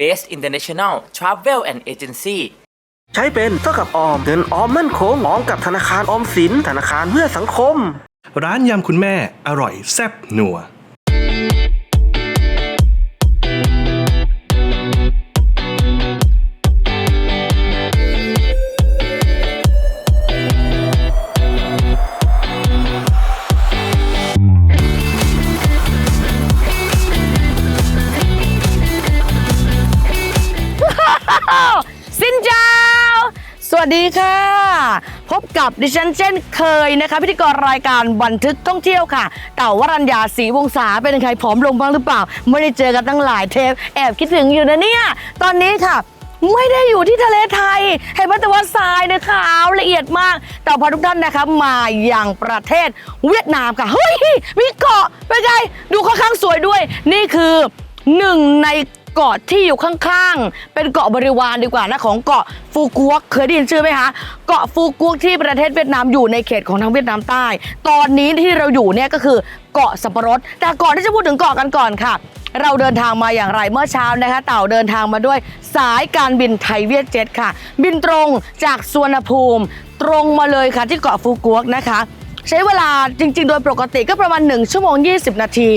Base International Travel and Agency ใช้เป็นเท่ากับออมเงินออมมั่นคงออมกับธนาคารออมสินธนาคารเพื่อสังคม ร้านยำคุณแม่อร่อยแซ่บนัว ดีค่ะ พบกับดิฉันเช่นเคยนะคะ พิธีกรรายการบันทึกท่องเที่ยวค่ะ เต่าวรัญญาศรีวงศาเป็นใครผอมลงบ้างหรือเปล่า ไม่ได้เจอกันตั้งหลายเทป แอบคิดถึงอยู่นะเนี่ย ตอนนี้ค่ะไม่ได้อยู่ที่ทะเลไทย เห็นไหมแต่ว่าทรายเนี่ยขาวละเอียดมาก แต่พอทุกท่านนะคะมาอย่างประเทศเวียดนามค่ะ เฮ้ย มีเกาะเป็นไง ดูค่อนข้างสวยด้วย นี่คือหนึ่งใน เกาะที่อยู่ข้างๆ เป็นเกาะบริวารดีกว่านะของเกาะฟูกวกเคยได้ยินชื่อไหมคะเกาะฟูกวกที่ประเทศเวียดนามอยู่ในเขตของทางเวียดนามใต้ ตอนนี้ที่เราอยู่เนี่ยก็คือเกาะสับปะรดแต่ก่อนที่จะพูดถึงเกาะกันก่อนค่ะเราเดินทางมาอย่างไรเมื่อเช้านะคะ เต่าเดินทางมาด้วยสายการบินไทยเวียดเจ็ตค่ะ บินตรงจากสวนภูมิ ตรงมาเลยค่ะที่เกาะฟูกวกนะคะ ใช้เวลาจริง ๆ โดยปกติก็ประมาณ 1 ชั่วโมง 20 นาที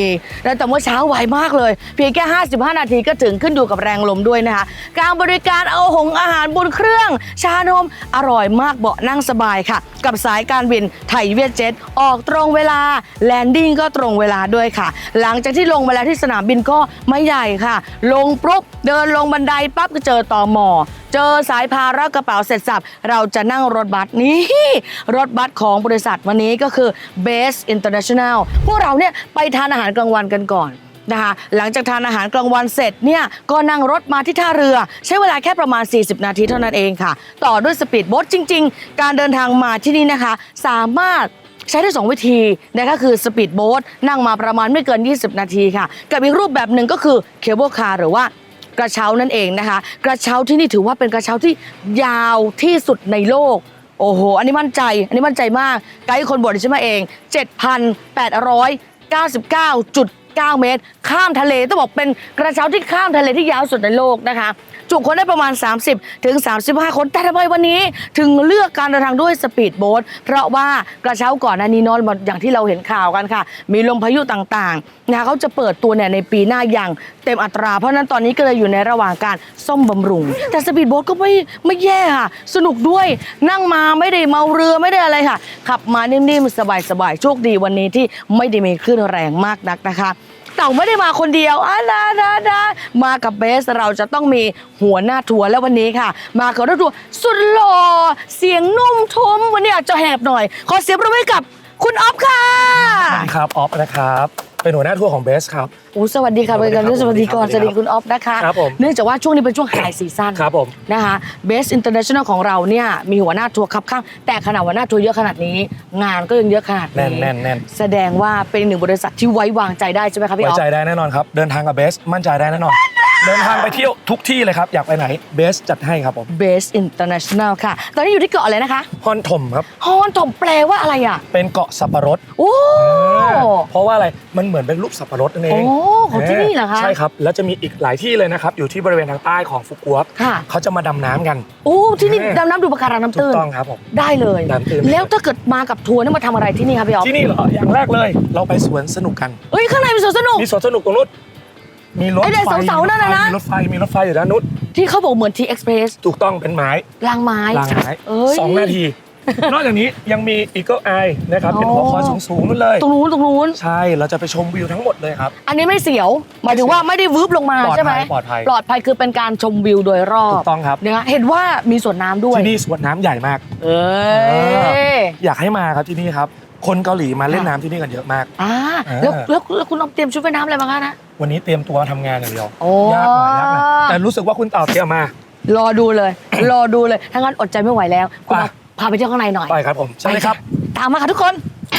แล้วแต่เมื่อเช้าไวมากเลย เพียงแค่ 55 นาทีก็ถึงขึ้นอยู่กับแรงลมด้วยนะคะ การบริการเอาหงอาหารบนเครื่อง ชานมอร่อยมากเบาะนั่งสบายค่ะ กับสายการบินไทยเวียดเจ็ตออกตรงเวลาแลนดิ้งก็ตรงเวลาด้วยค่ะ หลังจากที่ลงมาแล้วที่สนามบินก็ไม่ใหญ่ค่ะ ลงปุ๊บเดินลงบันไดปั๊บก็เจอตอมอเจอสายพารับกระเป๋าเสร็จสับเราจะนั่งรถบัสนี้รถบัสของบริษัทวันนี้ก็คือ Base International พวกเราเนี่ยไปทานอาหารกลางวันกันก่อนนะคะหลังจากทานอาหารกลางวันเสร็จเนี่ยก็นั่งรถมาที่ท่าเรือ ใช้เวลาแค่ประมาณ 40 นาทีเท่านั้นเองค่ะ ต่อด้วยสปีดโบ๊ทจริง ๆ การเดินทางมาที่นี่นะคะ สามารถใช้ได้ 2 วิธีนะคะคือสปีดโบ๊ทนั่งมาประมาณไม่เกิน 20 นาทีค่ะ กับอีกรูปแบบหนึ่งก็คือเคเบิลคาร์หรือว่ากระเช้านั่นเองนะคะ กระเช้าที่นี่ถือว่าเป็นกระเช้าที่ยาวที่สุดในโลก โอ้โห อันนี้มั่นใจ อันนี้มั่นใจมาก ไกด์คนบทดิฉันมาเอง 7,899.9 เมตร ข้ามทะเลต้องบอกเป็นกระเช้าที่ข้ามทะเลที่ยาวสุดในโลกนะคะ จุคนได้ประมาณ 30 ถึง 35 คน แต่ทำไมวันนี้ถึงเลือกการเดินทางด้วยสปีดโบ๊ทเพราะว่ากระเช้าก่อนหน้านี้นอนอย่างที่เราเห็นข่าวกันค่ะ มีลมพายุต่างๆนะคะเขาจะเปิดตัวเนี่ยในปีหน้าอย่างเต็มอัตรา เพราะนั้นตอนนี้ก็เลยอยู่ในระหว่างการซ่อมบำรุง แต่สปีดโบ๊ทก็ไม่ไม่แย่ค่ะ สนุกด้วยนั่งมาไม่ได้เมาเรือไม่ได้อะไรค่ะ ขับมานิ่มๆสบายๆโชคดีวันนี้ที่ไม่ได้มีคลื่นแรงมากนักนะคะ เต่าไม่ได้มาคนเดียวอะดานานามากับเบสเราจะต้องมีหัวหน้าทัวร์แล้ววันนี้ค่ะ มากับรถทัวร์สุดหล่อเสียงนุ่มทุ้มวันนี้อาจจะแหบหน่อย ขอเสียงปรบมือให้กับคุณอ๊อฟค่ะ ครับออฟนะครับ เป็นหัวหน้าทัวร์ของเบสครับโอ้สวัสดีค่ะสวัสดีครับเรื่องสวัสดีก่อนสสวัวัสสดีดีครับคุณอ๊อฟนะคะ ครับผม เนื่องจากว่าช่วงนี้เป็นช่วงไฮซีซั่นครับผม นะคะเบสอินเตอร์เนชั่นแนลของเราเนี่ยมีหัวหน้าทัวร์ครับข้าง แต่ขนาดหัวหน้าทัวร์เยอะขนาดนี้ งานก็ยังเยอะขนาดนี้แน่นแน่นแน่นแสดงว่าเป็นหนึ่งบริษัทที่ไว้วางใจได้ใช่ไหมคะพี่อ๊ไว้อฟ ใจได้แน่นอนครับ เดินทางกับเบสมั่นใจได้แน่นอน เดินทางไปเที่ยวทุกที่เลยครับ อยากไปไหนเบสจัดให้ครับผมเบสอินเตอร์เนชั่นแนลค่ะ ตอนนี้อยู่ที่เกาะอะไรนะคะ ฮอนถมครับ ฮอนถมแปลว่าอะไรอะ เป็นเกาะสับปะรดโอ้ เพราะว่าอะไรมันเหมือนเป็นรูปสับปะรดนั่นเอโอ้งของที่นี่เหรอคะใช่ครับ แล้วจะมีอีกหลายที่เลยนะครับ อยู่ที่บริเวณทางใต้ของฟุกุโอกค่ะ เขาจะมาดำน้ำกัน โอ้ที่นี่แน่ดำน้ำดูปะการังน้ำถูตื้กนต้องครับผม ได้เลย น้ำตื้น แล้วถ้าเกิดมากับทัวร์นี่มาทำอะไรที่นี่ครับพี่อ๊อฟที่นี่เหรออย่างแรกเลย เราไปสวนสนุกกันเฮ้ยข้างในมีสวนสนุก มีสวนสนุกตรงนู้น มีรถไอ้เด็กไฟเสาๆนั่นน่ะนะ มีรถไฟมีรถไฟอยู่ด้านนู้นที่เขาบอกเหมือนทีเอ็กซ์เพรสถูกต้องเป็นไม้รางไม้รางไม้เอ้ยสองนาที นอกจากนี้ยังมี Eagle Eye นะครับ เป็นหัวคอยสูงๆนั่นเลย ตรงนู้นตรงนู้น ใช่เราจะไปชมวิวทั้งหมดเลยครับ อันนี้ไม่เสียว หมายถึงว่าไม่ได้วืบลงมาปลอดภัยใช่ไหมปลอดภัย ปลอดภัยคือเป็นการชมวิวโดยรอบถูกต้องครับนะคะเห็นว่ามีสวนน้ำด้วย ที่นี่สวนน้ำใหญ่มาก เอ้ยอยากให้มาครับที่นี่ครับ คนเกาหลีมาเล่นน้ำที่นี่กันเยอะมากอ่าอ่าแล้วแล้วแล้วคุณเอาเตรียมชุดว่ายน้ำอะไรมาคะนะ วันนี้เตรียมตัวทำงานอย่างเดียวโอ้ ยากหน่อยยากหน่อยแต่รู้สึกว่าคุณเต่าเตรียมมารอดูเลย รอดูเลยถ้างั้นอดใจไม่ไหวแล้ว คุณไปเอาพาไปเที่ยวข้างในหน่อย ไปครับผมใช่เลยครับ ตามมาค่ะทุกคนเ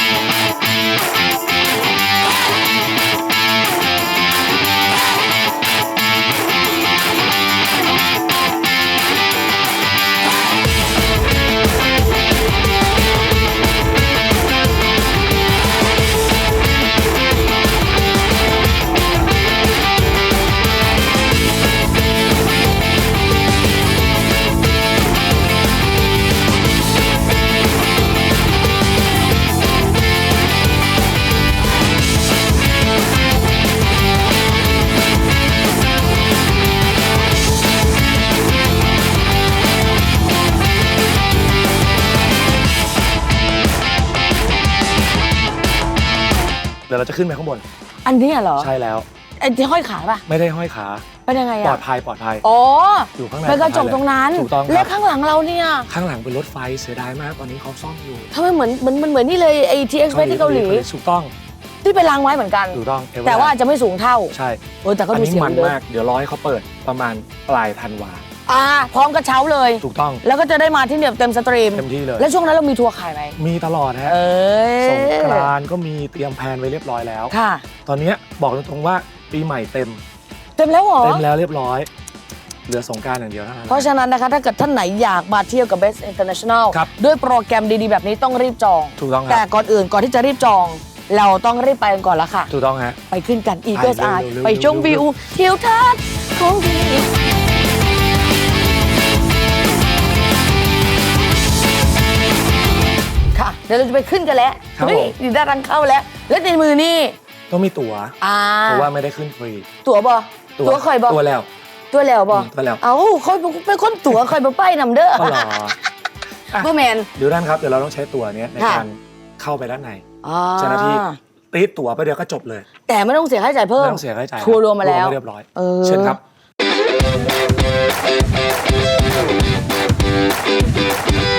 จะขึ้นไปข้างบน อันนี้เหรอใช่แล้ว ไอ้ที่ห้อยขาป่ะไม่ได้ห้อยขา เป็นยังไงปลออะดภัยปลอดภัย อ๋ออยู่ข้างในเป็นกระจกตรงนั้นถูกต้องคและรับข้างหลังเราเนี่ยข้างหลังเป็นรถไฟเสียดายมากตอนนี้เขาซ่อมอยู่ทำไมเหมือนเหมือนมันเหมือนนี่เลยไอ้ทีเอ็กซ์เพที่เกาหลีถูกต้องที่ไปล้างไว้เหมือนกัน ถูกต้องแต่ว่าอาจจะไม่สูงเท่าใช่เออแต่ก็อันดูนี้เสียมังนเยอะมาก เดี๋ยวรอให้เขาเปิดประมาณปลายธันวา อ่าพร้อมกระเช้าเลย ถูกต้อง แล้วก็จะได้มาที่เนี่ยเต็มสตรีมเต็มที่เลย แล้วช่วงนั้นเรามีทัวร์ขายไหมมีตลอดฮะเอ้ยสงกรานต์ก็มีเตรียมแผนไว้เรียบร้อยแล้ว ค่ะ ตอนเนี้ยบอกตรงๆว่าปีใหม่เต็ม เต็มแล้วเหรอ เต็มแล้วเรียบร้อย เหลือสงกรารอย่างเดียวเท่านั้น เพราะฉะนั้นนะคะ ถ้าเกิดท่านไหนอยากมาเที่ยวกับ Best International ครับ ด้วยโปรแกรมดีๆ แบบนี้ต้องรีบจอง ถูกต้องคแต่รับก่อนอื่นก่อนที่จะรีบจอง เราต้องรีบไปกันก่อนละค่ะ ถูกต้องฮะ ไปขึ้นกัน Eagles ไป Eye เร็วๆไปชมเร็วิววๆทิวทัศน์ของดี ค่ะเดี๋ยวเราจะไปขึ้นกันแล้วครับเฮ้ยผมดีด้านทางเข้าแล้ว และในมือนี่ต้องมีตั๋วอ่าเพราะว่าไม่ได้ขึ้นฟรีตั๋วบ่ตั๋วคอยบ่ตัวแล้วตัวแล้วบ่อืมตัวแล้วเอ้าคอยเป็นคนตั๋วคอยบ่ไปนำเด้อก็รอบ่แมนเดี๋ยวด้านครับเดี๋ยวเราต้องใช้ตั๋วเนี้ยในค่ะการเข้าไปด้านใน อ่าเจ้าหน้าที่ ตีดตั๋วไปเดียวก็จบเลยแต่ไม่ต้องเสียค่าใช้จ่ายเพิ่ไม่มต้องเสียค่าใช้จ่ายทัวร์รวมมาแล้วไเรียบร้อยเออเชิญครับ เ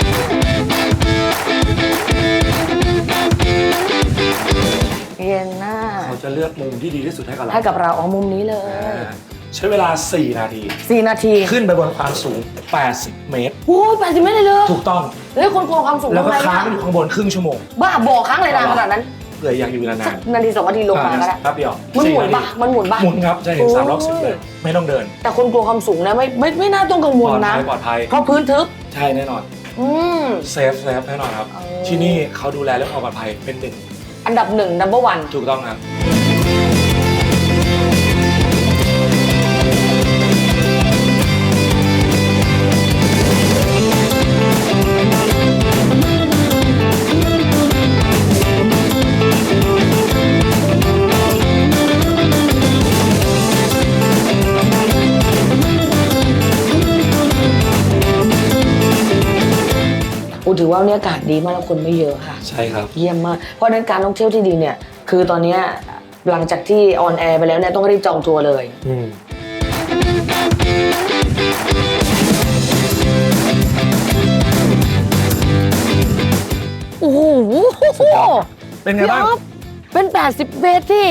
ย็นหน้าเขาจะเลือกมุมที่ดีที่สุดให้กับเราให้กับเราอ๋อมุมนี้เลย อ่าใช้เวลา 4 นาทีสี่นาทีขึ้นไปบนความสูง 80 เมตร โอ้ยแปดสิบเมตรเลยเลยถูกต้องแล้วคนกลัวความสูงแล้วก็ทำไงค้างอะอยู่ข้างบนครึ่งชั่วโมงบ้าบอกค้างเลยนะขนาดนั้นเผื่ออยากอยู่นาสักนนาทีสองนาทีๆลงมาก็ได้แป๊บเดียวมันหมุนสี่าปะทีมันหมุนปะ หมุนครับ จะเห็นโอ้ยสามรอบสิบเลย ไม่ต้องเดิน แต่คนกลัวความสูงนะไม่ไม่ไม่น่าต้องกังวปลลอดนะภัยปลอดภัย เพราะพื้นทึบใช่แน่นอน อืม เซฟเซฟแน่นอนครับ เออ ที่นี่เขาดูแลเรื่องความปลอดภัยเป็นหนึ่ง อันดับหนึ่ง number one ถูกต้องครับ อูถือว่าวันนี้อากาศดีมากแล้วคนไม่เยอะค่ะ ใช่ครับ เยี่ยมมาก เพราะฉะนั้นการท่องเที่ยวที่ดีเนี่ย คือตอนเนี้ยหลังจากที่ออนแอร์ไปแล้วเนี่ยต้องรีบจองทัวร์เลย อืมโอ้โหสุดยอดเป็นไงบ้างพี่อ๊อฟเป็น 80 เมตรที่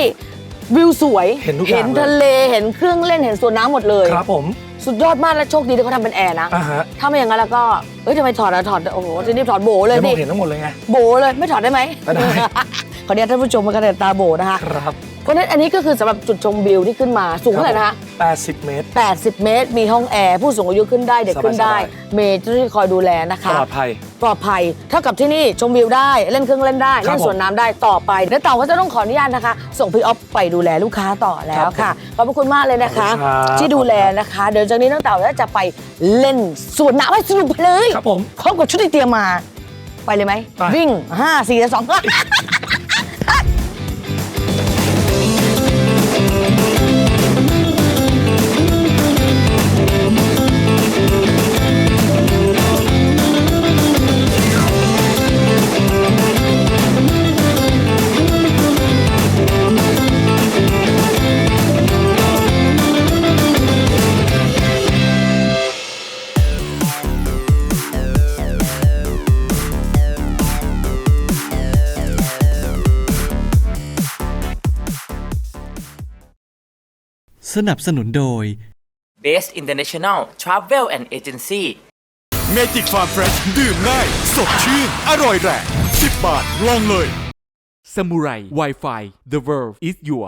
วิวสวยเห็นทุกอย่างเห็นทะเลเห็นเครื่องเล่นเห็นสวนน้ำหมดเลย ครับผม สุดยอดมากและโชคดีที่เขาทำเป็นแอร์นะ อ่าฮะถ้าไม่อย่างนั้นแล้วก็เอ้ยทำไมถอดอะถอด โอ้โหจะรีบถอดโบเลยเดี๋ยวมสิองเห็นทั้งหมดเลยไง โบเลยไม่ถอดได้ไหมก็ได้ ขออนุญาตท่านผู้ชมมากระเด็นตาโบนะคะ ครับ เพราะฉะนั้นอันนี้ก็คือสำหรับจุดชมวิวที่ขึ้นมาสูงเท่าไหร่นะคะ80 เมตร 80 เมตร มีห้องแอร์ผู้สูงอายุขึ้นได้เด็กขึ้นได้ สบาย เมย์เจ้าหน้าที่คอยดูแลนะคะ ปลอดภัย ปลอดภัยเท่ากับที่นี่ชมวิวได้เล่นเครื่องเล่นได้ครับเล่นสวนน้ำได้ต่อไปแล้วเต่าก็จะต้องขออนุญาตนะคะ ส่งพี่ออฟไปดูแลลูกค้าต่อแล้วค่ะ ขอบพระคุณมากเลยนะคะ ขอบคุณครับ ที่ดูแลนะคะ เดี๋ยวจากนี้น้องเต่าก็จะไปเล่นสวนน้ำให้สนุกไปเลยครับผม พร้อมกับชุดที่เตรียมมา ไปเลยไหมไป วิ่ง5 4 3 2 สนับสนุนโดย Best International Travel and Agency เมจิกฟาร์มเฟรชดื่มง่าย สดชื่น อร่อยแรง 10 บาท ลองเลยซามูไร Wi-Fi The world is your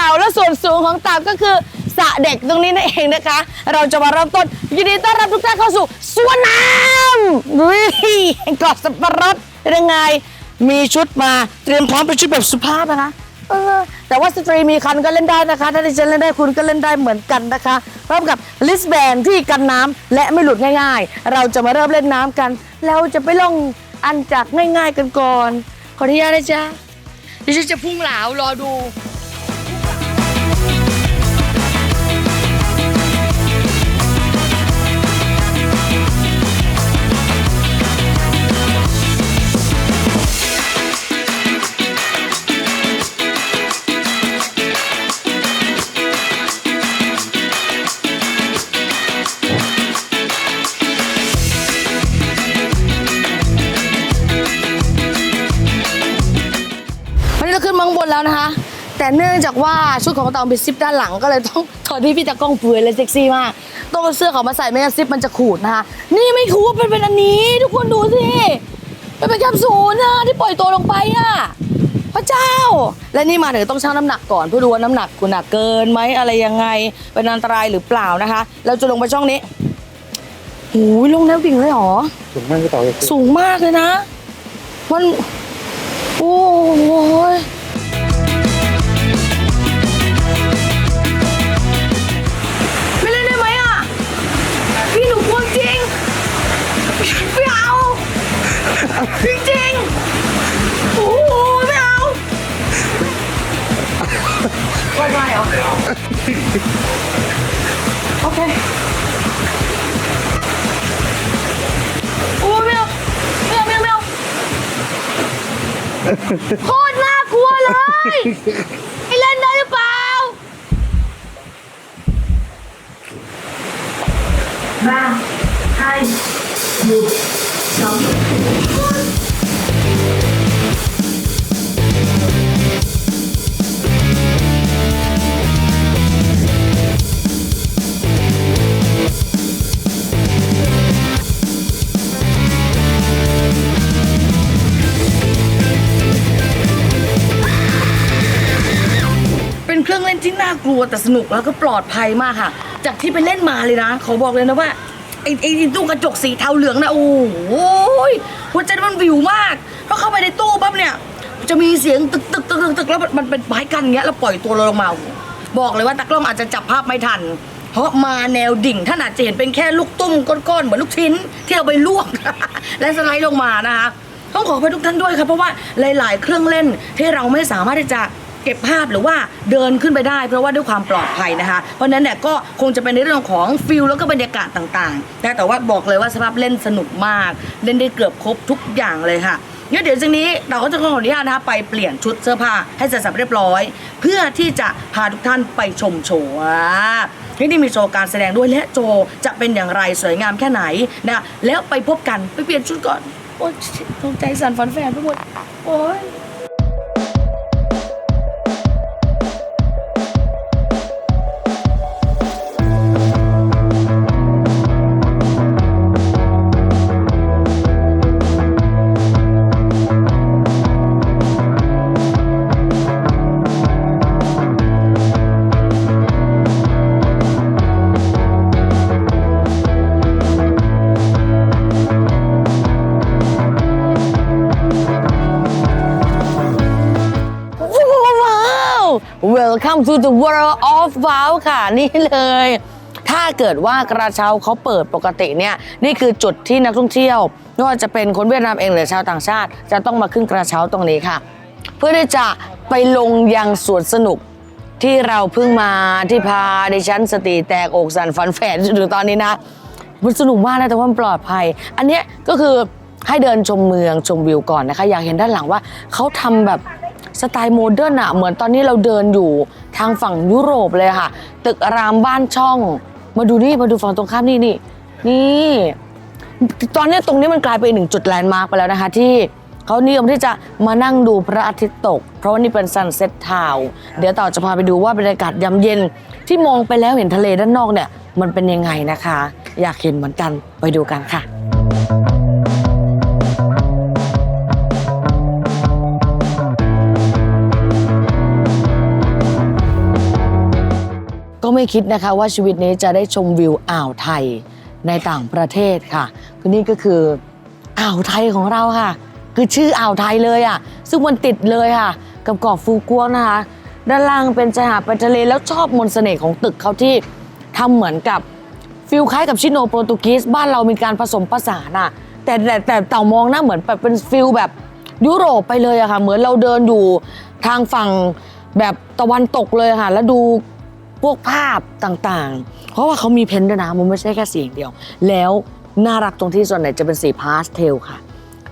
ต่าและส่วนสูงของเต่าก็คือสระเด็กตรงนี้นั่นเองนะคะ เราจะมาเริ่มต้นยินดีต้อนรับทุกท่านเข้าสู่สวนน้ำดุยแห่งเกาะสับปะรดเป็นยังไงมีชุดมาเตรียมพร้อมเป็นชุดแบบสุภาพนะคะเออแต่ว่าสตรีมีคันก็เล่นได้นะคะ ถ้าดิฉันเล่นได้คุณก็เล่นได้เหมือนกันนะคะพร้อมกับลิสแบนที่กันน้ำและไม่หลุดง่าย ๆ เราจะมาเริ่มเล่นน้ำกัน เราจะไปลงอันจากง่าย ๆ กันก่อน ขออนุญาตนะจ๊ะดิฉันจะพุ่งเหลาวรอดู องจากว่าชุดของเตาเป็นซิปด้านหลังก็เลยต้องถอดที่พี่ตากล้องเปลือยเลยเซ็กซี่มากต้องเอาเสื้อเขามาใส่ไม่งั้นซิปมันจะขูดนะคะนี่ไม่ขูดเป็นเป็นอันนี้ ทุกคนดูสิมันเป็นแคปซูลนะที่ปล่อยตัวลงไปอะพระเจ้า และนี่มาถึงต้องชั่งน้ำหนักก่อนเพื่อดูว่าน้ำหนักคุณหนักเกินไหมอะไรยังไงเป็นอันตรายหรือเปล่านะคะ เราจะลงไปช่องนี้โอ้ยลงแนวดิ่งเลยเหรอ สูงมากเลยสูงมากเลยนะ มัน โอ้ยไงโอ้โหไม่เอาไม่ได้เหรอโอเคโอ้ไม่เอาไม่เอาไม่เอาไม่เอาโคตรน่ากลัวเลยไอเล่นได้หรือเปล่าบ้าให้หยุดสอง เป็นเครื่องเล่นที่น่ากลัวแต่สนุกแล้วก็ปลอดภัยมากค่ะ จากที่ไปเล่นมาเลยนะ ขอบอกเลยนะว่าไอ้ไอ้ตู้กระจกสีเทาเหลืองนะโอ้โห หัวใจมันวิวมากพอเข้าไปในตู้ปั๊บเนี่ย จะมีเสียงตึกตึกตึกตึกตึกแล้วมันเป็นไม้กันอย่างเงี้ยแล้วปล่อยตัวเราลงมา บอกเลยว่าตากล้องอาจจะจับภาพไม่ทัน เพราะมาแนวดิ่งท่านอาจจะเห็นเป็นแค่ลูกตุ้มก้อนๆเหมือนลูกชิ้นที่เอาไปลวก และสไลด์ลงมานะคะต้องขออภัยทุกท่านด้วยครับเพราะว่าหลาย ๆ เครื่องเล่นที่เราไม่สามารถที่จะ เก็บภาพหรือว่าเดินขึ้นไปได้ เพราะว่าด้วยความปลอดภัยนะคะ เพราะนั้นเนี่ยก็คงจะเป็นในเรื่องของฟิลแล้วก็บรรยากาศต่างๆนะแต่ว่าบอกเลยว่าสภาพเล่นสนุกมาก เล่นได้เกือบครบทุกอย่างเลยค่ะงั้นเดี๋ยวจากนี้เราก็จะขออนุญาตนะคะไปเปลี่ยนชุดเสื้อผ้าให้เสร็จสับเรียบร้อย เพื่อที่จะพาทุกท่านไปชมโชว์ที่นี่มีโชว์การแสดงด้วยและโชว์จะเป็นอย่างไรสวยงามแค่ไหนนะแล้วไปพบกันไปเปลี่ยนชุดก่อนโอ๊ยตกใจสั่นฝันแฝงไปหมดโอ๊ย Welcome to the world of wow ค่ะนี่เลย ถ้าเกิดว่ากระเช้าเขาเปิดปกติเนี่ยนี่คือจุดที่นักท่องเที่ยวไม่ว่าจะเป็นคนเวียดนามเองหรือชาวต่างชาติ จะต้องมาขึ้นกระเช้าตรงนี้ค่ะ เพื่อที่จะไปลงยังสวนสนุกที่เราเพิ่งมาที่พาดิฉันสติแตกอกสันฝันแฝนจนถึงตอนนี้นะมันสนุกมากนะแต่ว่ามันปลอดภัย อันนี้ก็คือให้เดินชมเมืองชมวิวก่อนนะคะ อยากเห็นด้านหลังว่าเขาทำแบบ สไตล์โมเดิร์นอะเหมือนตอนนี้เราเดินอยู่ทางฝั่งยุโรปเลยค่ะ ตึกรามบ้านช่อง มาดูนี่มาดูฝั่งตรงข้ามนี่นี่นี่ตอนนี้ตรงนี้มันกลายเป็นหนึ่งจุดแลนด์มาร์กไปแล้วนะคะที่เขานิยมที่จะมานั่งดูพระอาทิตย์ตก เพราะว่านี่เป็นซันเซ็ตทาวเดี๋ยวต่อจะพาไปดูว่าบรรยากาศยามเย็น ที่มองไปแล้วเห็นทะเลด้านนอกเนี่ย มันเป็นยังไงนะคะ อยากเห็นเหมือนกันไปดูกันค่ะ ไม่คิดนะคะว่าชีวิตนี้จะได้ชมวิวอ่าวไทยในต่างประเทศค่ะคือนี่ก็คืออ่าวไทยของเราค่ะ คือชื่ออ่าวไทยเลยอะ ซึ่งมันติดเลยค่ะ กับเกาะฟูกวงนะคะ ด้านล่างเป็นชายหาดเป็นทะเลแล้วชอบมนต์เสน่ห์ของตึกเขาที่ทำเหมือนกับฟิลคล้ายกับชิโนโปรตุกีสบ้านเรามีการผสมผสานอะแต่แต่แต่เต่ามองหน้าเหมือนแบบเป็นฟิลแบบยุโรปไปเลยอะค่ะ เหมือนเราเดินอยู่ทางฝั่งแบบตะวันตกเลยค่ะ แล้วดู พวกภาพต่างๆ เพราะว่าเขามีเพ้นท์ด้วยนะ มันไม่ใช่แค่สีอย่างเดียว แล้วน่ารักตรงที่ส่วนไหนจะเป็นสีพาสเทลค่ะ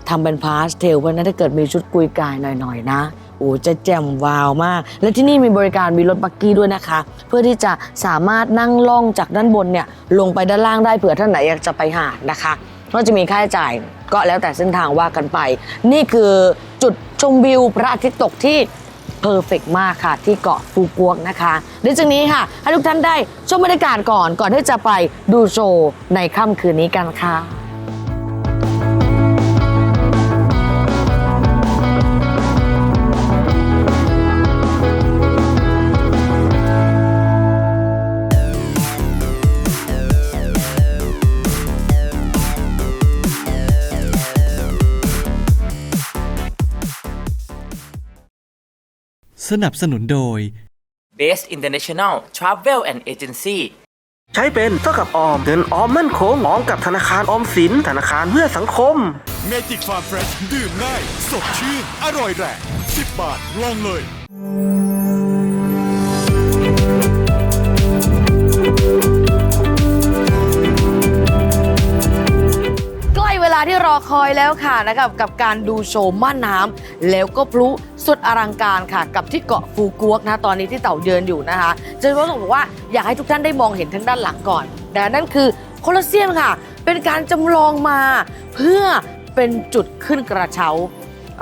ทำเป็นพาสเทลเพราะฉะนั้นถ้าเกิดมีชุดกุยกายหน่อยๆนะโอ้จะแจ่มวาวมาก และที่นี่มีบริการมีรถบักกี้ด้วยนะคะ เพื่อที่จะสามารถนั่งล่องจากด้านบนเนี่ยลงไปด้านล่างได้เผื่อท่านไหนอยากจะไปหาดนะคะก็จะมีค่าใช้จ่ายก็แล้วแต่เส้นทางว่ากันไป นี่คือจุดชมวิวพระอาทิตย์ตกที่ เพอร์เฟกมากค่ะ ที่เกาะฟูกวกนะคะเดี๋ยวจากนี้ค่ะ ให้ทุกท่านได้ชมบรรยากาศก่อนก่อนที่จะไปดูโชว์ในค่ำคืนนี้กันค่ะ สนับสนุนโดย Base International Travel and Agency ใช้เป็นเท่ากับออม เงินออมมั่นคงออมกับธนาคารออมสิน ธนาคารเพื่อสังคม เมจิกฟาร์มเฟรชดื่มง่าย สดชื่น อร่อยแรง 10 บาท ลองเลยาที่รอคอยแล้วค่ะนะครับกับการดูโชว์ม่านน้ำแล้วก็พลุสุดอลังการค่ะ กับที่เกาะฟูกวกนะตอนนี้ที่เต่าเยินอยู่นะคะเจนว่าต้องบอกว่าอยากให้ทุกท่านได้มองเห็นทั้งด้านหลังก่อนนะนั่นคือโคลอสเซียมค่ะ เป็นการจำลองมาเพื่อเป็นจุดขึ้นกระเช้า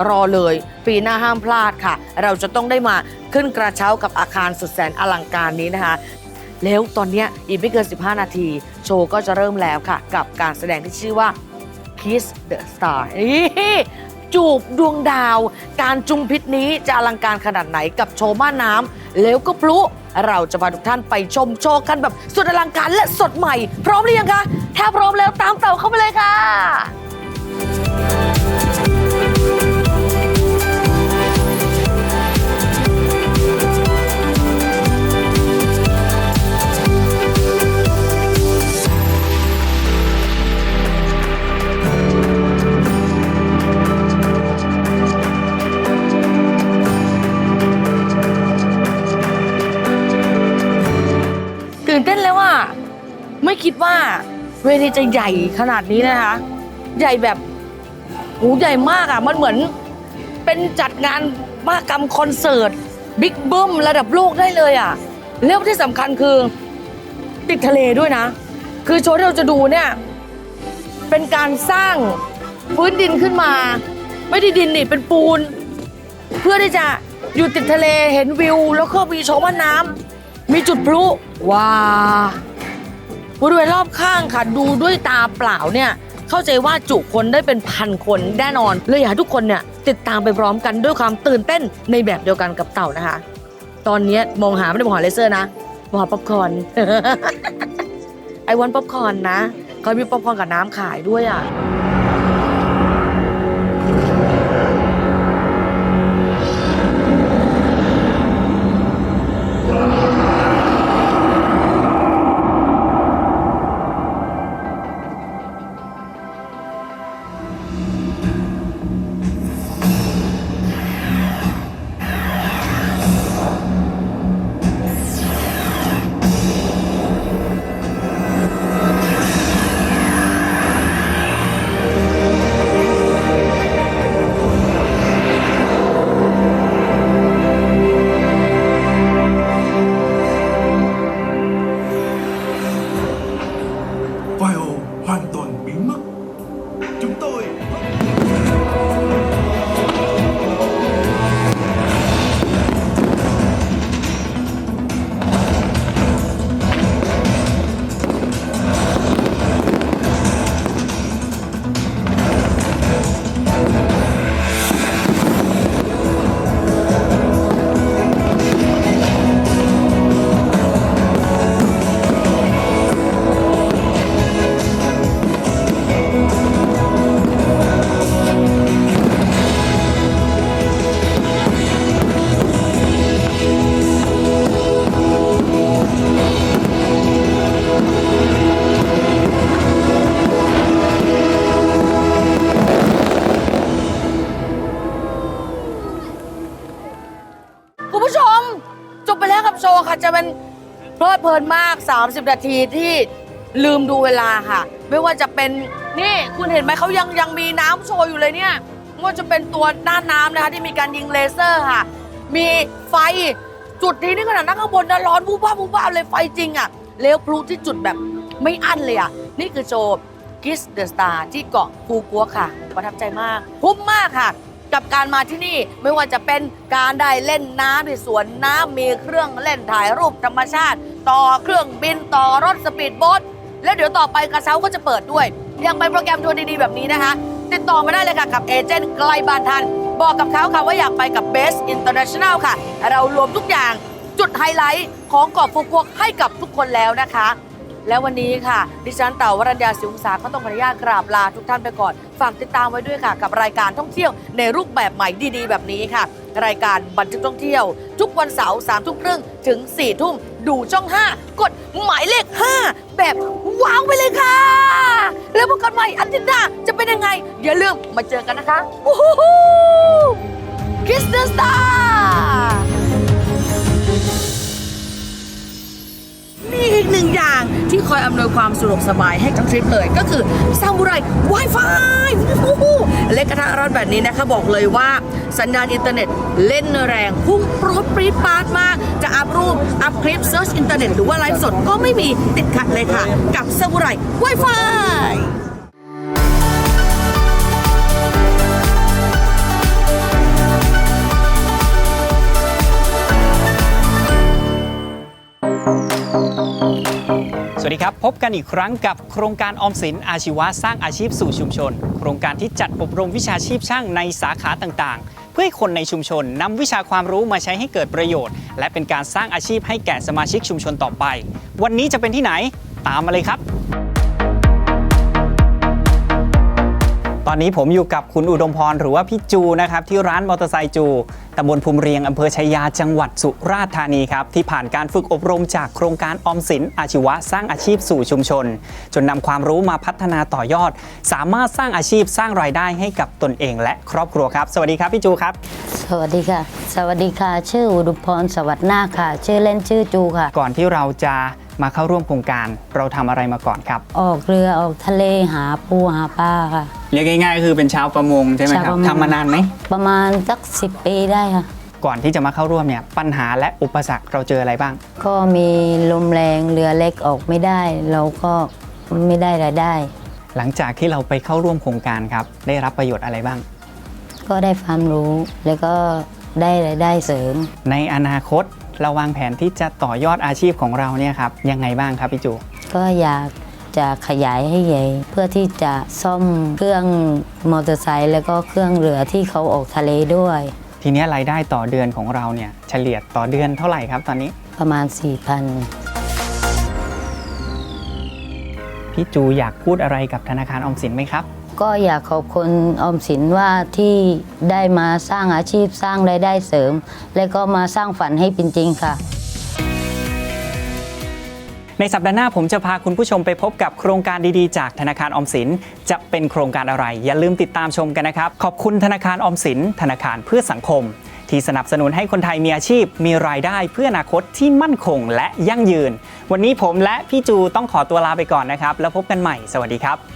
รอเลย ปีหน้าห้ามพลาดค่ะ เราจะต้องได้มาขึ้นกระเช้ากับอาคารสุดแสนอลังการนี้นะคะ แล้วตอนนี้อีกไม่เกิน 15 นาที โชว์ก็จะเริ่มแล้วค่ะ กับการแสดงที่ชื่อว่า Kiss the Star นี่จูบดวงดาว การจุมพิษนี้จะอลังการขนาดไหนกับโชว์ม่านน้ำแล้วก็พลุ เราจะพาทุกท่านไปชมโชว์กันแบบสุดอลังการและสดใหม่ พร้อมหรือยังคะ ถ้าพร้อมแล้วตามเต่าเข้าไปเลยค่ะ ทีจะใหญ่ขนาดนี้นะคะ ใหญ่แบบโหใหญ่มากอะ มันเหมือนเป็นจัดงานมหกรรมคอนเสิร์ตบิ๊กเบิ้มระดับโลกได้เลยอะแล้วที่สำคัญคือติดทะเลด้วยนะ คือโชว์ที่เราจะดูเนี่ยเป็นการสร้างพื้นดินขึ้นมา ไม่ได้ดินนี่เป็นปูน เพื่อที่จะอยู่ติดทะเลเห็นวิว แล้วก็มีชว์ว่าน้ำมีจุดพลุว้า บริเวณรอบข้างค่ะ ดูด้วยตาเปล่าเนี่ยเข้าใจว่าจุคนได้เป็นพันคนแน่นอนเลยอยากให้ทุกคนเนี่ยติดตามไปพร้อมกันด้วยความตื่นเต้นในแบบเดียวกันกับเต่านะคะ ตอนนี้มองหาไม่ได้มองหาเลเซอร์นะมองหาป๊อปคอร์นไอวันป๊อปคอร์นนะเขามีป๊อปคอร์นกับน้ำขายด้วยอะ 30 นาทีที่ลืมดูเวลาค่ะ ไม่ว่าจะเป็นนี่คุณเห็นไหมเขายังยังมีน้ำโชว์อยู่เลยเนี่ยไม่ว่าจะเป็นตัวหน้าน้ำนะคะที่มีการยิงเลเซอร์ค่ะ มีไฟจุดนี้นี่ขนาดนั่งข้างบนนะร้อนวูบวาบวูบวาบเลยไฟจริงอะ่ะแล้วพลุที่จุดแบบไม่อั้นเลยอะ่ะนี่คือโชว์กิสเดอะสตาร์ที่เกาะภูกัวค่ะประทับใจมากคุ้มมากค่ะ กับการมาที่นี่ไม่ว่าจะเป็นการได้เล่นน้ำในสวนน้ำมีเครื่องเล่นถ่ายรูปธรรมชาติ ต่อเครื่องบินต่อรถสปีดโบ๊ทแล้วเดี๋ยวต่อไปกระเช้าก็จะเปิดด้วย ยังไปโปรแกรมทัวร์ดีๆแบบนี้นะคะ ติดต่อมาได้เลยค่ะกับเอเจนต์ใกล้บ้านท่านบอกกับเขาค่ะว่าอยากไปกับ Best International ค่ะ เรารวมทุกอย่างจุดไฮไลท์ของเกาะฟูกวกให้กับทุกคนแล้วนะคะ แล้ววันนี้ค่ะ ดิฉันเต่าวรัญญาสิวงศาก็ต้องขออนุญาตกราบลาทุกท่านไปก่อน ฝากติดตามไว้ด้วยค่ะ กับรายการท่องเที่ยวในรูปแบบใหม่ดีๆ แบบนี้ค่ะ รายการบันทึกท่องเที่ยว ทุกวันเสาร์สามทุ่มครึ่งถึง4ี่ทุ่มดูช่อง 5 กดหมายเลข 5 แบบว้าวไปเลยค่ะ แล้วพบกันใหม่อาทิตย์หน้าจะเป็นยังไงอย่าลืมมาเจอกันนะคะ อำนวยความสะดวกสบายให้ทั้งทริปเลย ก็คือซามูไร Wi-Fi เล็กกระทะร้อนแบบนี้นะคะบอกเลยว่าสัญญาณอินเทอร์เน็ตเล่นแรงพุ่งปรดปรี๊ดปาดมาก จะอัพรูป อัพคลิปเซิร์ชอินเทอร์เน็ตหรือว่าไลฟ์สดก็ไม่มีติดขัดเลยค่ะ กับซามูไร Wi-Fi วัสดีครับ พบกันอีกครั้งกับโครงการออมสินอาชีวะสร้างอาชีพสู่ชุมชน โครงการที่จัดอบรมวิชาชีพช่างในสาขาต่างๆ เพื่อให้คนในชุมชนนำวิชาความรู้มาใช้ให้เกิดประโยชน์ และเป็นการสร้างอาชีพให้แก่สมาชิกชุมชนต่อไป วันนี้จะเป็นที่ไหนตามมาเลยครับ ตอนนี้ผมอยู่กับคุณอุดมพรหรือว่าพี่จูนะครับที่ร้านมอเตอร์ไซค์จูตำบลภูมิเรียงอำเภอชัยยาจังหวัดสุราษฎร์ธานีครับที่ผ่านการฝึกอบรมจากโครงการออมสินอาชีวะสร้างอาชีพสู่ชุมชน จนนำความรู้มาพัฒนาต่อยอด สามารถสร้างอาชีพสร้างรายได้ให้กับตนเอง และครอบครัวครับ สวัสดีครับพี่จูครับ สวัสดีค่ะ สวัสดีค่ะ ชื่ออุดุพรสวัสดิ์นาคค่ะ ชื่อเล่นชื่อจูค่ะ ก่อนที่เราจะ มาเข้าร่วมโครงการเราทำอะไรมาก่อนครับ ออกเรือออกทะเลหาปูหาปลาค่ะ เรียกง่ายๆก็คือเป็นชาวประมงใช่ไหมคชาวรับประมง ทำมานานไหมประมาณสักสิปีได้ค่ะ ก่อนที่จะมาเข้าร่วมเนี่ยปัญหาและอุปสรรคเราเจออะไรบ้าง ก็มีลมแรงเรือเล็กออกไม่ได้ เราก็ไม่ได้รายได้ หลังจากที่เราไปเข้าร่วมโครงการครับได้รับประโยชน์อะไรบ้าง ก็ได้ความรู้แล้วก็ได้รายได้เสริม ในอนาคต เราวางแผนที่จะต่อยอดอาชีพของเราเนี่ยครับยังไงบ้างครับพี่จู ก็อยากจะขยายให้ใหญ่ เพื่อที่จะซ่อมเครื่องมอเตอร์ไซค์แล้วก็เครื่องเรือที่เขาออกทะเลด้วย ทีเนี้ยรายได้ต่อเดือนของเราเนี่ยเฉลี่ยต่อเดือนเท่าไหร่ครับตอนนี้ ประมาณ 4,000 พี่จูอยากพูดอะไรกับธนาคารออมสินไหมครับ ก็อยากขอบคุณออมสินว่าที่ได้มาสร้างอาชีพสร้างรายได้เสริม และก็มาสร้างฝันให้เป็นจริงค่ะ ในสัปดาห์หน้าผมจะพาคุณผู้ชมไปพบกับโครงการดีๆ จากธนาคารออมสิน จะเป็นโครงการอะไร อย่าลืมติดตามชมกันนะครับ ขอบคุณธนาคารออมสิน ธนาคารเพื่อสังคม ที่สนับสนุนให้คนไทยมีอาชีพ มีรายได้เพื่ออนาคตที่มั่นคงและยั่งยืน วันนี้ผมและพี่จูต้องขอตัวลาไปก่อนนะครับ แล้วพบกันใหม่ สวัสดีครับ